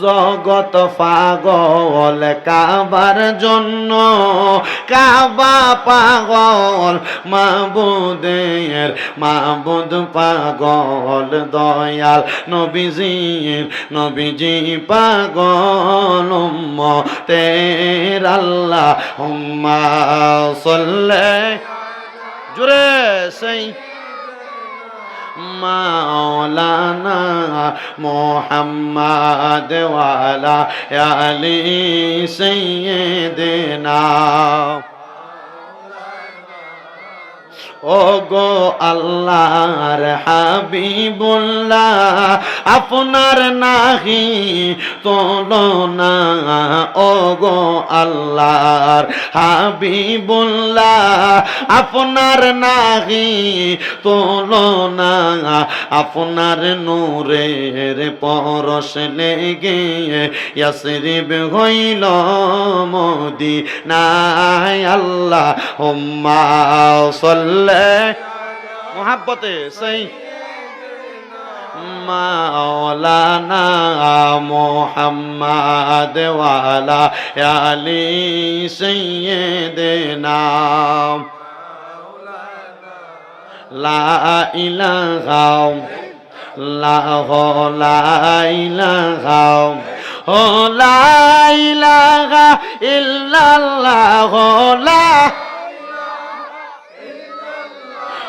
জগত পাগল কাবার জন্য, কাবা পাগল মাবুদের, মাবুদ পাগল দয়াল নবীজির, নবীজি পাগল তের আল্লাহ হুম্মা সল্লে। জুড়ে সেই মাওলানা মোহাম্মদ ওয়ালা আলি সৈয়দনা ও গো আল্লাহর হাবিবুল্লাহ, আপনার নাহি তুলনা ও গো আল্লাহর হাবিবুল্লাহ, আপনার নাহি তুলনা আপনার নূরের পরশ লেগে ইয়াসরিব হইল মোদি নাই আল্লাহ হুম্মা সাল্লে মোহাব্বতে, সেই মাওলানা মোহাম্মদ ওয়ালা আলি সৈয়দনা লা ইলাহা লা লা ইলাহা, ও লা ইলাহা ইল্লাল্লাহ লা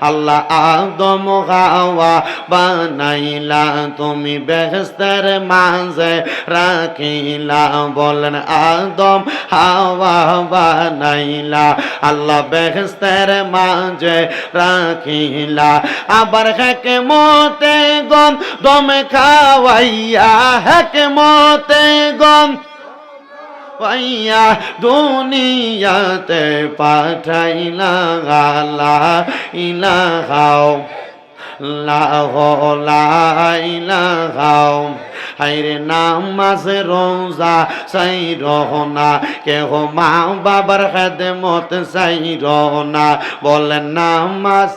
আল্লাহ আদম হাওয়া বানাইলা, তুমি বেহস্তের মাঝে রাখিলা, বলেন আদম হাওয়া বানাইলা, আল্লাহ বেহস্তের মাঝে রাখিলা। আবার হেকে মতে গম দমে খাওয়াইয়া হেকে মতে গম পাইয়া দুনিয়াতে পাঠাইলা ইলাহাও, লাহ লাইলাহাও হাইরে নামাজ, রোজা সাই রহনা কেহ মা বাবার খেদমত সাই রহনা বলেন, নামাজ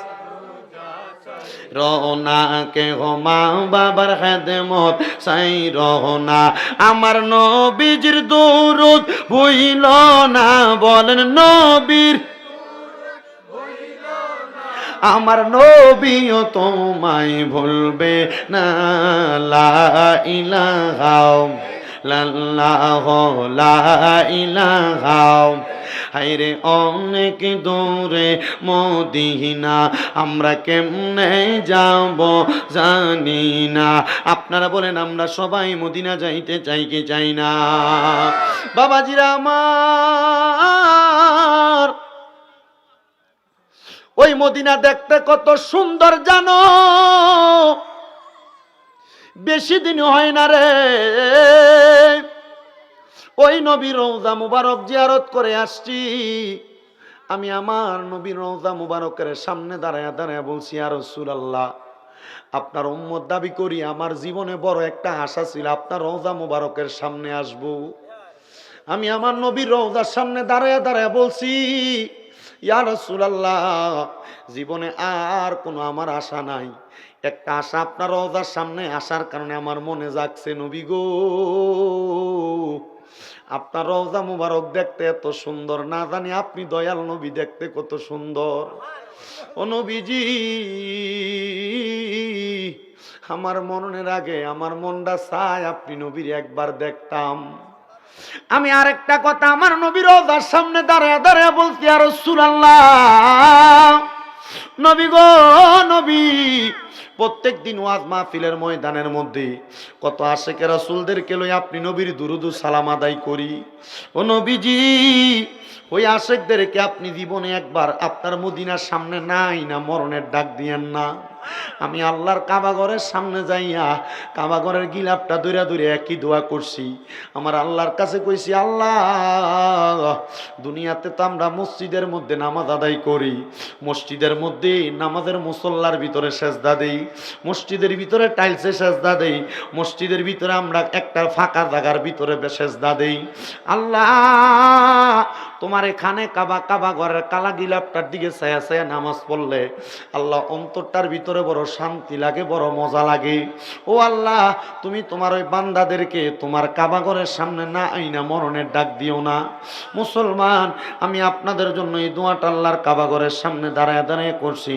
রহনা কে বাবার খেদমত, সাই রহনা আমার নবীজির দৌরদ ভুইল না, বলেন নবীর। আমার নবীও তোমায় ভুলবে না, লা ইলাহাও লাল্লাহ লা ইলাহাও হাইরে অনেক দূরে মদিনা, আমরা কেমনে যাব জানি না। আপনারা বলেন, আমরা সবাই মদিনা যাইতে চাই কি চাই না? বাবাজিরা আমার, ওই মদিনা দেখতে কত সুন্দর জানো? বেশি দিন হয় না রে। ওই নবীর রৌজা মুবারক জিয়ারত করে আসছি। আমি আমার নবীর রৌজা মুবারকের সামনে দাঁড়ায় দাঁড়ায় বলছি আর আল্লাহ আপনার উম্মত দাবি করি, আমার জীবনে বড় একটা আশা ছিল, আপনার রৌজা মুবারকের সামনে আসব। আমি আমার নবীর রৌজার সামনে দাঁড়ায় দাঁড়ায় বলছি, ইয়া রাসূলুল্লাহ, জীবনে আর কোনো আমার আশা নাই। একটা আশা আপনার রওজার সামনে আসার কারণে আমার মনে জাগছে, নবী গো। আপনার রওজা মুবারক দেখতে এত সুন্দর, না জানি আপনি দয়াল নবী দেখতে কত সুন্দর। ও নবীজি, আমার মনের আগে, আমার মনটা চায় আপনি নবীর একবার দেখতাম। আমি আরেকটা কথা, আমার নবীর রওজার সামনে দাঁড়ায় দাঁড়ায় বলছি আর সুরাল্লাহ নবী গো, নবী প্রত্যেক দিন ওয়াজ মাহফিলের ময়দানের মধ্যে কত আশেকে রাসুলদেরকে লই আপনি নবীর দুরুদু সালাম আদায় করি। ও নবীজি, ওই আশেকদেরকে আপনি জীবনে একবার আপনার মদিনার সামনে নাই না, মরণের ডাক দিয়েন না। আমি আল্লাহর কাবাগরের সামনে যাইয়া কাবাগরের গিলাপটা দূরে দূরে একই দোয়া করছি? আমার আল্লাহর কাছে কইছি, আল্লাহ, দুনিয়াতে তো আমরা মসজিদের মধ্যে নামাজ আদায় করি, মসজিদের মধ্যে নামাজের মুসল্লার ভিতরে সেজদা দেই, মসজিদের ভিতরে টাইলসে সেজদা দেই, মসজিদের ভিতরে আমরা একটা ফাঁকা জায়গার ভিতরে সেজদা দেই। আল্লাহ তোমার এখানে কাবা কাবা ঘরের কালা গিলাপটার দিকে ছায়া ছায়া নামাজ পড়লে আল্লাহ অন্তরটার ভিতরে বড় শান্তি লাগে, বড় মজা লাগে। ও আল্লাহ, তুমি তোমার ওই বান্দাদেরকে তোমার কাবা ঘরের সামনে না আইনা মরণের ডাক দিও না। মুসলমান, আমি আপনাদের জন্য এই দোয়াটা আল্লাহর কাবা ঘরের সামনে দাঁড়ায় দাঁড়ায় করছি।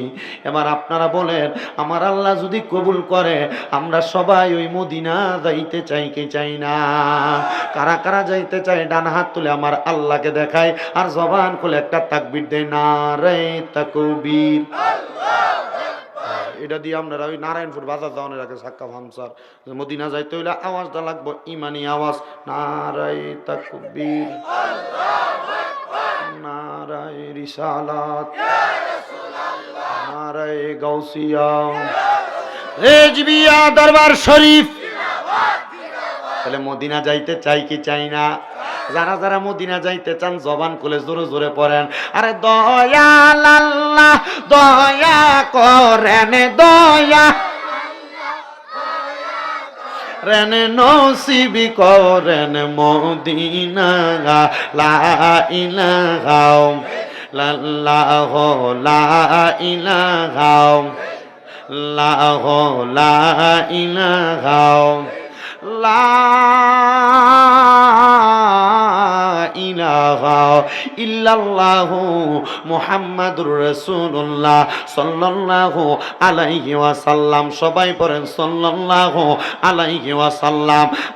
এবার আপনারা বলেন, আমার আল্লাহ যদি কবুল করে, আমরা সবাই ওই মদিনা যাইতে চাই কি চাই না? কারা কারা যাইতে চাই ডান হাত তুলে আমার আল্লাহকে দেখায়। আর জবান খুলে একটা তাকবির দেয় না রে তাকবীর। এটা দিয়ে আপনারা ওই নারায়ণপুর বাজার যাওয়ানের আগে সাক্কা ভামসার মদিনা যাইতে হইলে আওয়াজটা লাগবো, ইমানি আওয়াজ, নারায় তাকবীর। নারায় রিসালাত। নারায় গাউসিয়া। রেজবিয়া দরবার শরীফ। তাহলে মদিনা যাইতে চাই কি চাই না? যারা যারা মদিনা যাইতে চান, জবান খুলে জোরে জোরে পড়েন। আরে আল্লাহ, দয়া করেন, দয়া। রেন নসিবি করেন মদিনা, লা ইলাহা লাল্লাহ লা লাহ লা ইলাহা লা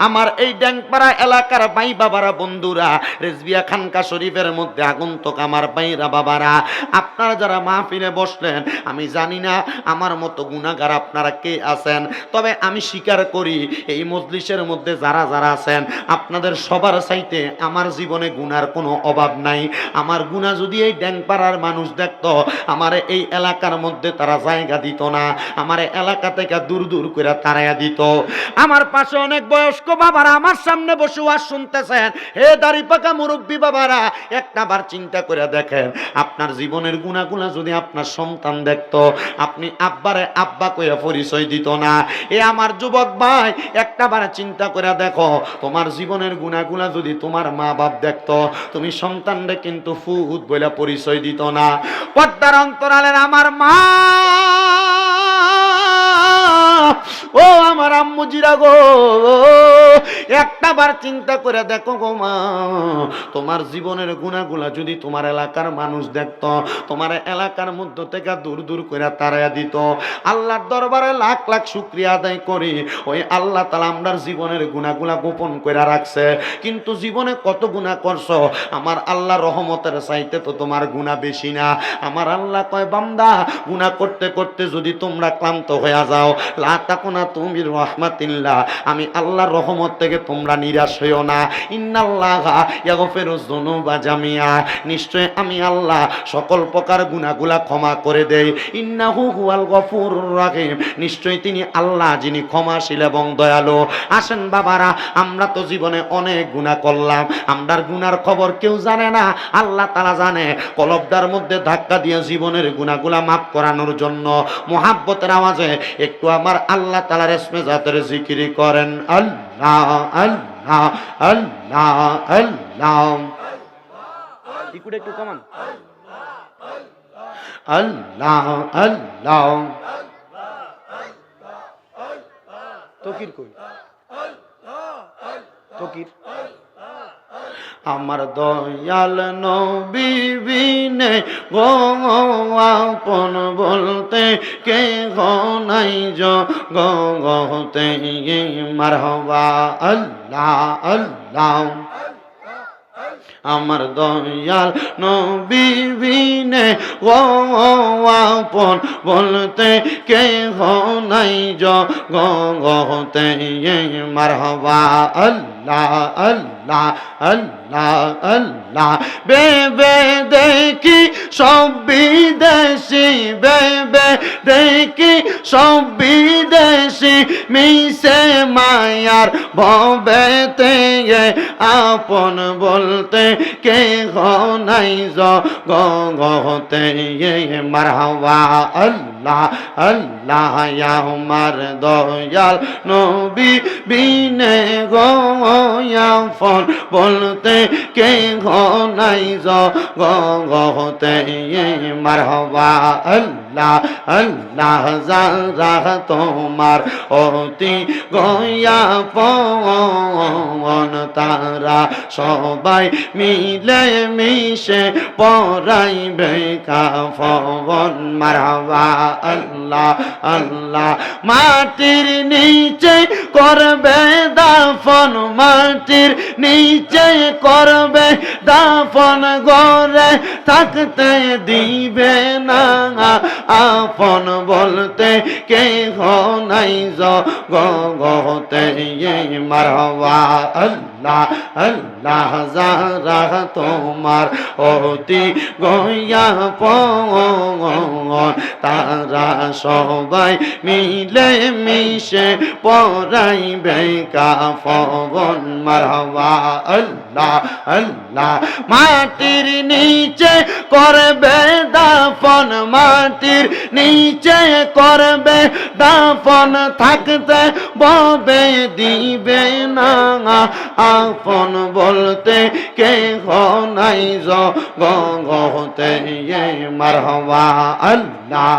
আমার এই ড্যাংপাড়া এলাকার ভাই বাবারা বন্ধুরা, রেজবিয়া খানকা শরীফের মধ্যে আগন্তুক আমার ভাইরা বাবারা, আপনারা যারা মাহফিলে বসলেন, আমি জানি না আমার মতো গুণাগার আপনারা কে আছেন? তবে আমি স্বীকার করি, এই মজলিসের মধ্যে যারা যারা আছেন, আপনাদের সবার চাইতে আমার জীবনে গুনার কোনো অভাব নাই। আমার গুণা যদি এই ড্যাংপাড়ার মানুষ দেখতো, আমার এই এলাকার মধ্যে তারা জায়গা দিত না। আমার এলাকা থেকে দূর দূর করে তারাইয়া দিত। আমার পাশে অনেক বয়স্ক বাবারা আমার সামনে বসে ওয়াজ শুনতেছেন। হে দাড়ি পাকা মুরব্বী বাবারা, একটা বার চিন্তা করে দেখেন, আপনার জীবনের গুণাগুলা যদি আপনার সন্তান দেখতো, আপনি আব্বারে আব্বা কইয়া পরিচয় দিত না। এ আমার যুবক ভাই, একটা বার চিন্তা করে দেখো, তোমার জীবনের গুণাগুলা যদি তোমার মা বাপ দেখতো তুমি সন্তানরে কিন্তু ফুত বলে পরিচয় দিত না। পর্দার অন্তরালের আমার মা ও আমার আম্মু জিরা গো একটা বার চিন্তা করে দেখো গো মা, তোমার জীবনের গুণাগুলা যদি তোমার এলাকার মানুষ দেখতো, তোমার এলাকার মধ্য থেকে দূর দূর করে তারাইয়া দিত। আল্লাহর দরবারে লাখ লাখ শুক্রিয়া আদায় করি, ওই আল্লাহ তালা আমরার জীবনের গুণাগুলা গোপন করে রাখছে। কিন্তু জীবনে কত গুণা করছ? আমার আল্লাহ রহমতের চাইতে তো তোমার গুণা বেশি না। আমার আল্লাহ কয়, বান্দা, গুণা করতে করতে যদি তোমরা ক্লান্ত হয়ে যাও লাতাকুনা তুমি রহমাতিল্লাহ। আমি আল্লাহর রহমত থেকে তোমরা নিরাশ হইও না। ইন্নাল্লাহ ইয়াগফিরু যুনুবা জামিয়া। নিশ্চয় আমি আল্লাহ সকল প্রকার গুনাহগুলা ক্ষমা করে দেই। ইন্নাহু হুয়াল গফুরুর রহিম। নিশ্চয় তিনি আল্লাহ যিনি ক্ষমাশীল এবং দয়ালু। আসেন বাবারা, আমরা তো জীবনে অনেক গুনাহ করলাম। আমরার গুনার খবর কেউ জানে না। আল্লাহ তারা জানে, কলবদার মধ্যে ধাক্কা দিয়ে জীবনের গুনাহগুলা মাফ করানোর জন্য। মোহাব্বতের আওয়াজে একটু আমার আল্লাহ তালা রেশমে জাতের জিকিরি করেন আল্লাহ আল্লাহ আল্লাহ আল্লাহ। একটু কমান। আল্লাহ আল্লাহ। তকির কই? তকির। আমার দয়াল নবীবিনে গো আপন বলতে কে নাই জগতে মারহবা আল্লাহ আল্লাহ। আমার দয়াল নবীবিনে ও আপন বলতে কে নাই জগতে। মারহবা, আল্লাহ আল্লাহ আল্লাহ আল্লাহ। বেবে দেখি সব বিদেশি, বেবে দেখি সব বিদেশি। মিশে মায়ার ভবেতে আপন বলতে কে নাই গতে মারহাবা আল্লাহ। আল্লাহ আমার দয়াল নবী বিনে গয়াফন বলতে কে নাই গতে মারহাবা। আল্লাহ আল্লাহ, যারা তোমার অতি গয়া পন, তারা সবাই মিলে মিশে পরাইবে কাফন মারহাবা। আল্লাহ আল্লাহ। মাটির নিচে করবে দাফন, মাটির নিচে করবে দাফন গরে থাকতে দিবে না। আপন বলতে কে নাই গতে মারবা আল্লাহ আল্লাহ, যারা তোমার অতি গয়া পন সবাই মিলে মিশে পরাইবে কাফন মারবা আল্লাহ আল্লাহ। মাটির নিচে করবে দাফন, মাটির নিচে করবে দাফন। থাকতে ববে দিবে না, আপন বলতে কে নাই গতে মারহবা, আল্লাহ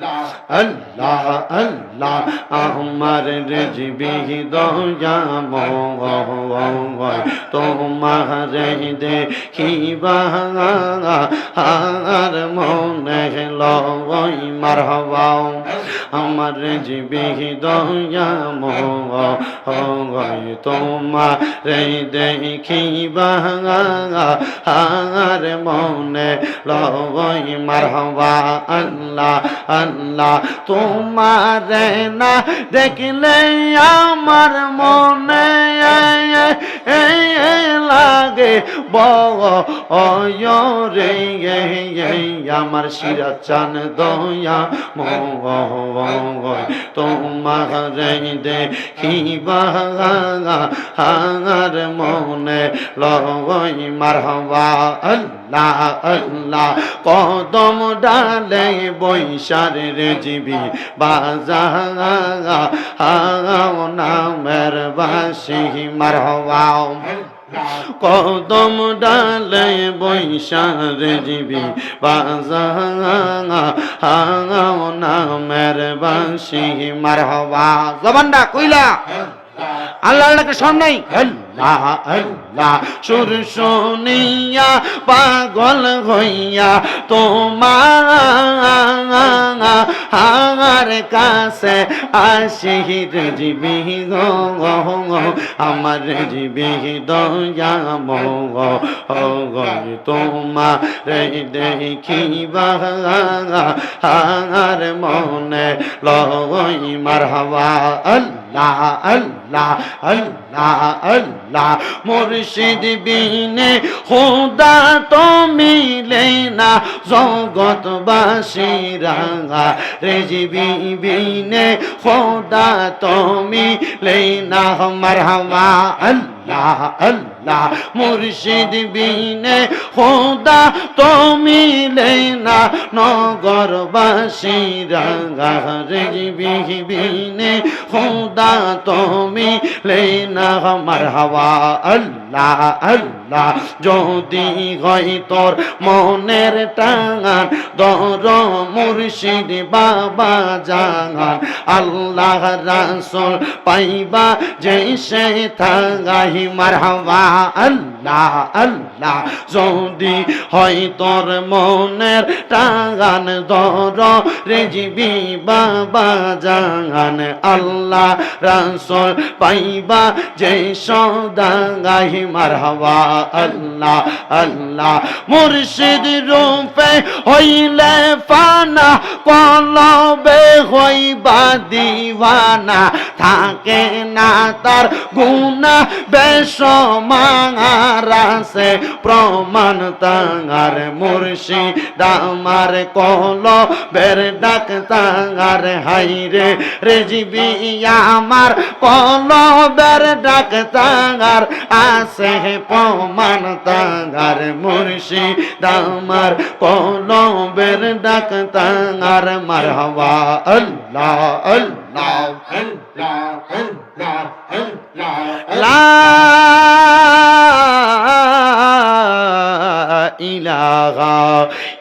আল্লাহ আল্লাহ আমার রেজবি দয়া ময় তোমার দেখিবা আর মনে লয় মারহবাও আমার জীবি দয়া ময় তোমার দেখিবা আর মনে লয় মারহবা আল্লাহ আল্লাহ তোমার না দেখলে আমার মনে লাগে বরে আমার শিরা চান দয়া তোমার দেখিবা আর মনে লয় মারহবা আল্লাহ। আল্লাহ কদম ডালে বৈশারে রে জীবি বাজা নামের বাসি মারহবাও কদম ডালে বৈশারে জীবি বাজা নামের বাসি মারহবা। জবানটা কইলা আল্লাহ আল্লাহকে সব নাই? আল্লাহ আল্লাহ সুর শুনিয়া পাগল হইয়া তোমার কাছে আসি জীবি আমার জীবি দয়া তোমার দেখিবা আর মনে লই মারহাবা। আল্লাহ আল্লাহ আল্লাহ আল্লাহ। মুর্শিদ বিনে হুদা তো মিলে না, জগৎবাসী রাঙা। রেজিবি বিনে হুদা তো মিলে না, মারহামা আল্লাহ। আল্লাহ মুর্শিদ বিনে খোদা তো মিলে না নগরবাসী রেজিবি বিনে খোদা তো না। মারহাবা, আল্লাহ আল্লাহ। যদি হয় তোর মনের টাঙান দর মুর্শিদ বাবা জাগান আল্লাহ রাসুল পাইবা যে সে থাগাই মারহাবা আল্লাহ। আল্লাহ যদি হয় তোর মনের টাঙান দর রেজিবি বাবা জাগান আল্লাহ রাসুল পাইবা যে সদাগাই মারহাবা, আল্লাহ আল্লাহ। মুর্শিদ রূপে হইলে ফানা, কলবে হইবা দিওয়ানা। থাকে না তার গুণা বেশ আমার আছে প্রমাণ তাঙার মুর্শিদ আমার কল বের ডাক তাঙার হাইরে রেজিবি আমার কল বের ডাক তাঙার আছে প্রমাণ তাঙার মুর্শিদ আমার কল বের ডাক তাঙার মারহাবা আল্লাহ আল্লাহ। লা ইলাহা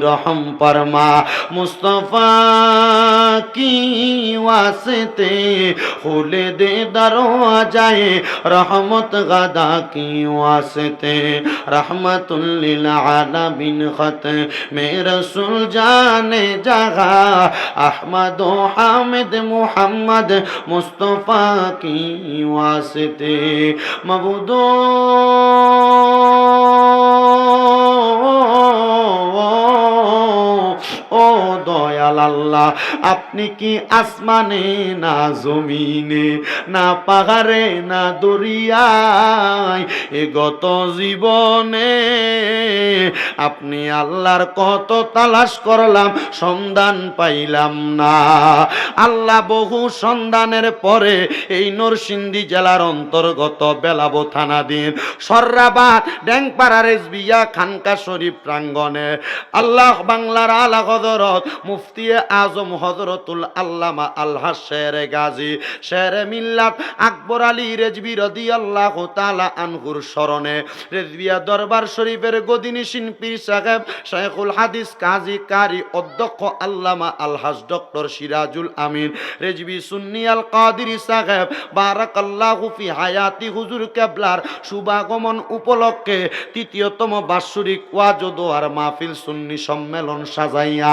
রহম ফরমা মুস্তাফা কি ওয়াসতে খুলে দে দরওয়াজায়ে রহমত গাদা কি ওয়াসতে রহমতুল লিল আলামিন খত মে রসুল জানে জাগা আহমদ ও হামিদ মুহাম্মদ মুস্তফা ও দয়াল আল্লাহ, আপনি কি আসমানে না জমিনে, না পাহাড়ে, না দরিয়ায় এ গত জীবনে? আপনি আল্লাহর কত তালাশ করলাম, সন্ধান পাইলাম না। আল্লাহ বহু সন্ধানের পরে এই নরসিংদী জেলার অন্তর্গত বেলাবো থানাধীন সর্রাবাদ ড্যাংপাড়া রেজবিয়া খানকা শরীফ প্রাঙ্গণে আল্লাহ বাংলার আলা হজরত মুফতি আজম হজরতুল আল্লামা আল্লাহ শের গাজী শের মিল্লাত আকবর আলী রেজবি রদি আল্লাহ তালা আনহুর স্মরণে রেজবিয়া দরবার শরীফের গদিনীসিন পীর সাহেব শেখুল হাদিস কাজী কারি অধ্যক্ষ আল্লামা আলহাজ ডক্টর সিরাজুল আমিন রেজবি সুন্নি আল কাদিরি সাহেব বারাকাল্লাহু ফি হায়াতি হুজুর কেবলার শুভাগমন উপলক্ষে তৃতীয়তম বাৎসরিক ওয়াজদ আর মাহফিল সুন্নি সম্মেলন সাজাইয়া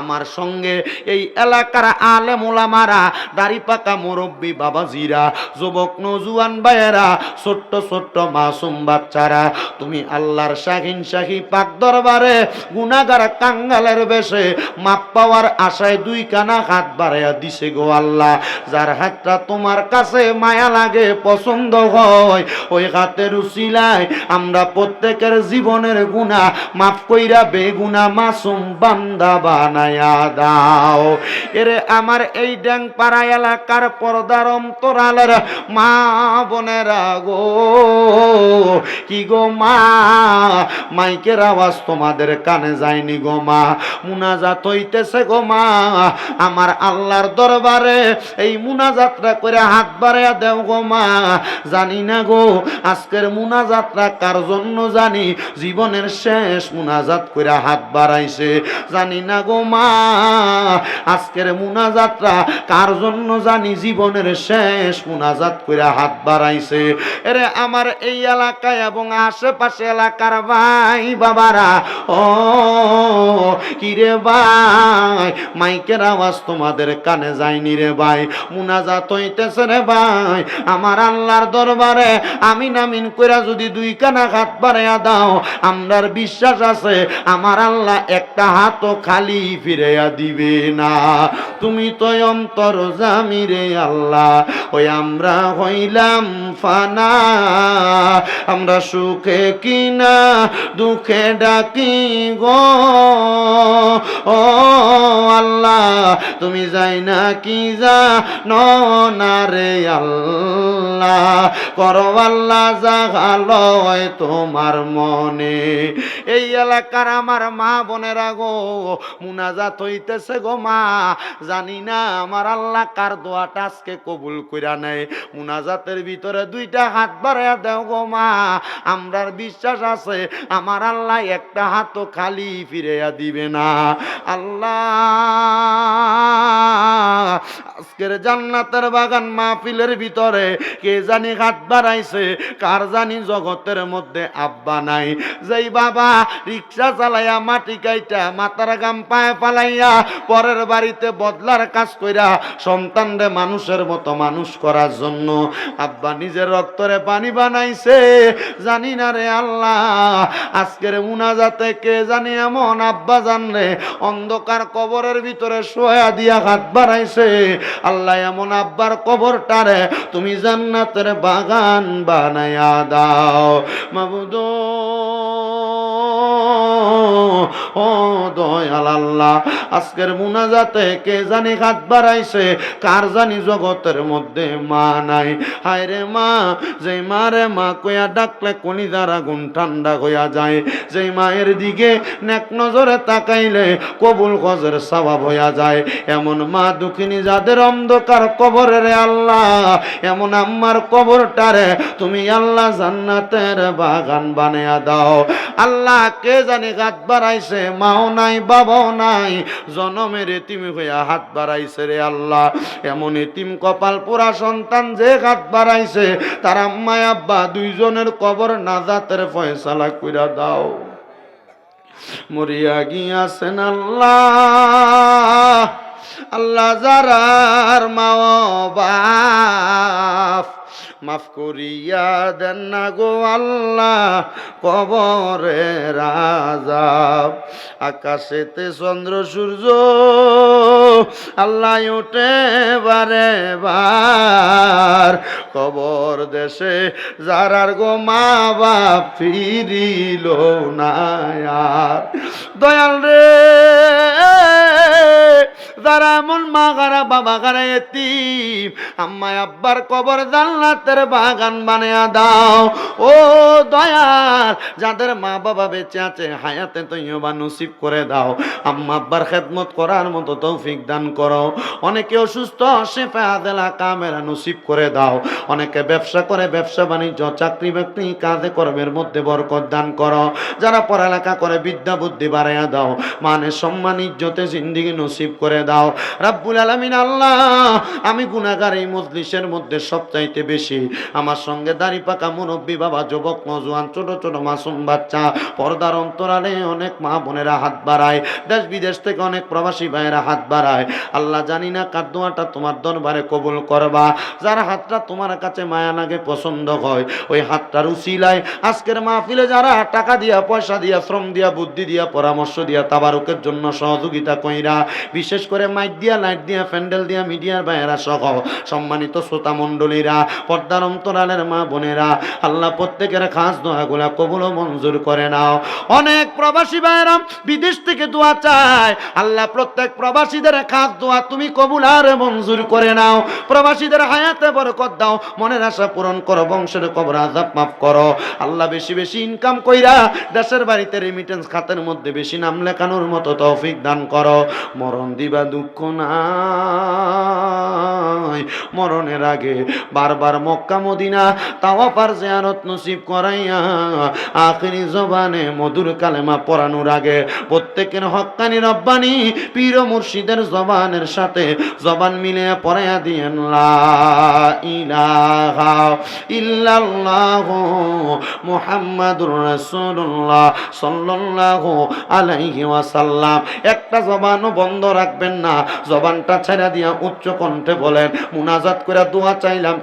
আমার সঙ্গে এই এলাকার আলেম ওলামারা দাড়ি পাকা মুরব্বী বাবাজিরা, যুবক নজুয়ান ভাইয়েরা, ছোট্ট ছোট্ট মাসুম বাচ্চারা, তুমি আল্লাহর শাহিন শাহি পাক দরবারে গুনাগার কাঙ্গালের বেশে মাপ পাওয়ার আশায় দুই কানা হাত বাড়াইয়া দিছে গো আল্লাহ। যার হাতটা তোমার কাছে মায়া লাগে, পছন্দ হয়, ওই হাতের উচিলায় আমরা প্রত্যেকের জীবনের গুণা মাফ কইরা বেগুনা মাসুম বান্দা বানায়া দাও। এরে আমার এই ড্যাং পাড়া এলাকার পর্দার অন্তরালের মা বোনেরা গো। কি গো মা? মাইকের আওয়াজ তোমাদের কানে যায়নি গো মা। মুনাজাত হইতেছে গো মা। আমার আল্লাহর দরবারে এই মুনাজাতটা করে হাত বাড়াইয়া দেও গো মা। জানি না গো, আজকের মুনাজাতটা কার জন্য জানি? জীবনের শেষ মুনাজাত করে হাত বাড়াইছে। জানি না গো মা। আজকের মুনাজাতটা কার জন্য জানি জীবনের শেষ মুনাজাত করে হাত বাড়াইছে। এরে আমার এই এলাকায় এবং আশেপাশে এলাকার ভাই বাবারা ও কিরে ভাই? মাইকের আওয়াজ তোমাদের কানে যায়নি রে ভাই। মুনাজাত হইতেছে রে ভাই। আমার আল্লাহর দরবারে আমিন আমিন কইরা যদি দুই কানা হাত বাড়াইয়া দাও, আমরার বিশ্বাস আছে, আমার আল্লাহ একটা হাতও খালি ফিরাইয়া দিবে না। তুমি তো অন্তর জামি রে আল্লাহ। ওই আমরা হইলাম ফানা। আমরা সুখে কিনা, দুঃখে ডাকি গো। ও আল্লাহ, তুমি যাই না কি যা না রে আল্লাহ? করো আল্লাহ জাগালয় তোমার মনে। এই এলাকার আমার মা বোনেরা গো, মুনাজাত হই হইতেছে গো মা। জানি না আমার আল্লাহ কার দোয়াটা আজকে কবুল কইরা নেয়। মুনাজাতের ভিতরে দুইটা হাত বাড়াইয়া দেও গো মা। আমরার বিশ্বাস আছে, আমার আল্লাহ একটা হাতও খালি ফিরাইয়া দিবে না। আল্লাহ, আজকের জান্নাতের বাগান মাহফিলের ভিতরে কে জানি হাত বাড়াইছে, কার জানি জগতের মধ্যে আব্বা নাই। যেই বাবা রিক্সা চালাইয়া মাটি কাইটা, মাথার গাম পায়ে পালাইয়া পরের বাড়িতে বদলার কাজ কইরা সন্তানরে মানুষের মতো মানুষ করার জন্য আব্বা নিজের রক্তরে পানি বানাইছে। জানি না রে আল্লাহ, আজকের মুনাজাতে কে জানি এমন আব্বা জানলে অন্ধকার কবরের ভিতরে সোয়া দিয়া হাত বাড়াইছে। আল্লাহ এমন আব্বার কবরটারে তুমি জান্নাতের বাগান বানায়া দাও। মাবুদ ও দয়াল আল্লাহ, আজকের মুনাজাতে কে জানি হাত বাড়াইছে, কার জানি জগতের মধ্যে মা নাই। হায় রে মা যে মা রে মা কইয়া ডাকলে কোনি দ্বারা গুণ ঠান্ডা হইয়া যায়। যে মায়ের দিকে নেক নজরে তাকাইলে কবুল গজের স্বভাব হইয়া যায়। এমন মা দুঃখিনী যাদের অন্ধকার কবরে রে আল্লাহ, এমন আম্মার কবরটারে তুমি আল্লাহ জান্নাতের বাগান বানিয়া দাও। আল্লাহ কে জানি হাত বাড়াইছে মাও নাই, বাবাও নাই। জনমের এতিম হইয়া হাত বাড়াইছে রে আল্লাহ। এমন এতিম কপাল পোড়া সন্তান যে হাত বাড়াইছে, তার আম্মায় আব্বা দুইজনের কবর নাজাতের ফয়সালা কইরা দাও। মরিয়া গিয়াছেন আল্লাহ। আল্লাহ যারার মাও বাপ মাফ করিয়া দেন না গো আল্লাহ কবরে রাজা আকাশেতে চন্দ্র, সূর্য আল্লাহ উঠে বারে বার। কবর দেশে যারার গো মা বাপ ফিরিল না আর। দয়াল রে যারা এমন মা গারা, বাবা গারা এতিম। আম্মায় আব্বার কবর জান্নাতের বাগান বানিয়ে দাও। ও দয়াল, যাদের মা বাবা বেঁচে আছে, হায়াতে তৈবা নসিব করে দাও। আম্মা, আব্বার খেদমত করার মতো তৌফিক দান করো। অনেকে অসুস্থ, শেফা আদেলা কামেরা নসিব করে দাও। অনেকে ব্যবসা করে, ব্যবসা বাণিজ্য, চাকরি বাকরি, কাজে কর্মের মধ্যে বরকত দান করো। যারা পড়ালেখা করে, বিদ্যা বুদ্ধি বাড়াইয়া দাও। মানে সম্মান, ইজ্জতে জিন্দিগি নসিব করে দাও। রাব্বুল আলামিন আল্লাহ, আমি গুনাহগার এই মজলিসের মধ্যে সবচাইতে বেশি। আমার সঙ্গে দাড়ি পাকা মুরব্বী বাবা, যুবক, নজওয়ান, ছোট ছোট মাসুম বাচ্চা, পর্দার অন্তরালে অনেক মা বোনেরা হাত বাড়ায়, দেশ বিদেশ থেকে অনেক প্রবাসী ভাইয়েরা হাত বাড়ায়। আল্লাহ জানি না কার দোয়াটা তোমার দরবারে কবুল করবা। যার হাতটা তোমার কাছে মায়া লাগে পছন্দ হয়, ওই হাতটার উচিলায় আজকের মাহফিলে যারা টাকা দিয়া, পয়সা দিয়া, শ্রম দিয়া, বুদ্ধি দিয়া, পরামর্শ দিয়া তাবারুকের জন্য সহযোগিতা কইরা, বিশেষ করে মাইক দিয়া, লাইট দিয়া, প্যান্ডেল দিয়া মিডিয়ার ভাইয়েরা সহ সম্মানিত শ্রোতা মণ্ডলীরা, পর্দার অন্তরালের মা বোনেরা, আল্লাহ প্রত্যেকের খাস দোয়াগুলা কবুল মঞ্জুর করে নাও। অনেক প্রবাসী ভাইয়েরা বিদেশ থেকে দোয়া চায়। আল্লাহ প্রত্যেক প্রবাসীদের খাস দোয়া তুমি কবুল আর মঞ্জুর করে নাও। প্রবাসীদের হায়াতে বরকত দাও, মনের আশা পূরণ করো, বংশের কবর আজাব মাফ করো। আল্লাহ বেশি বেশি ইনকাম কইরা দেশের বাড়িতে রেমিটেন্স খাতের মধ্যে বেশি নাম লেখানোর মতো তৌফিক দান করো। মরণ দিবা দুঃখ নাই। মরণের আগে বারবার মক্কা, মদিনা তাওয়াফার জিয়ারত নসিব করাইয়া আখেরি জবানে মধুর কালেমা পড়ানোর আগে প্রত্যেকের হক্কানি রব্বানি পীর মুর্শিদের জবানের সাথে জবান মিলে পড়াইয়া দিয়েন ইলাহা ইল্লাল্লাহু মুহাম্মাদুর রাসূলুল্লাহ আলাইহি ওয়াসাল্লাম। একটা জবানও বন্ধ রাখবেন না। জবানটা ছেড়ে দিয়া উচ্চ কণ্ঠে বলেন মুনাজাত করে দোয়া চাইলাম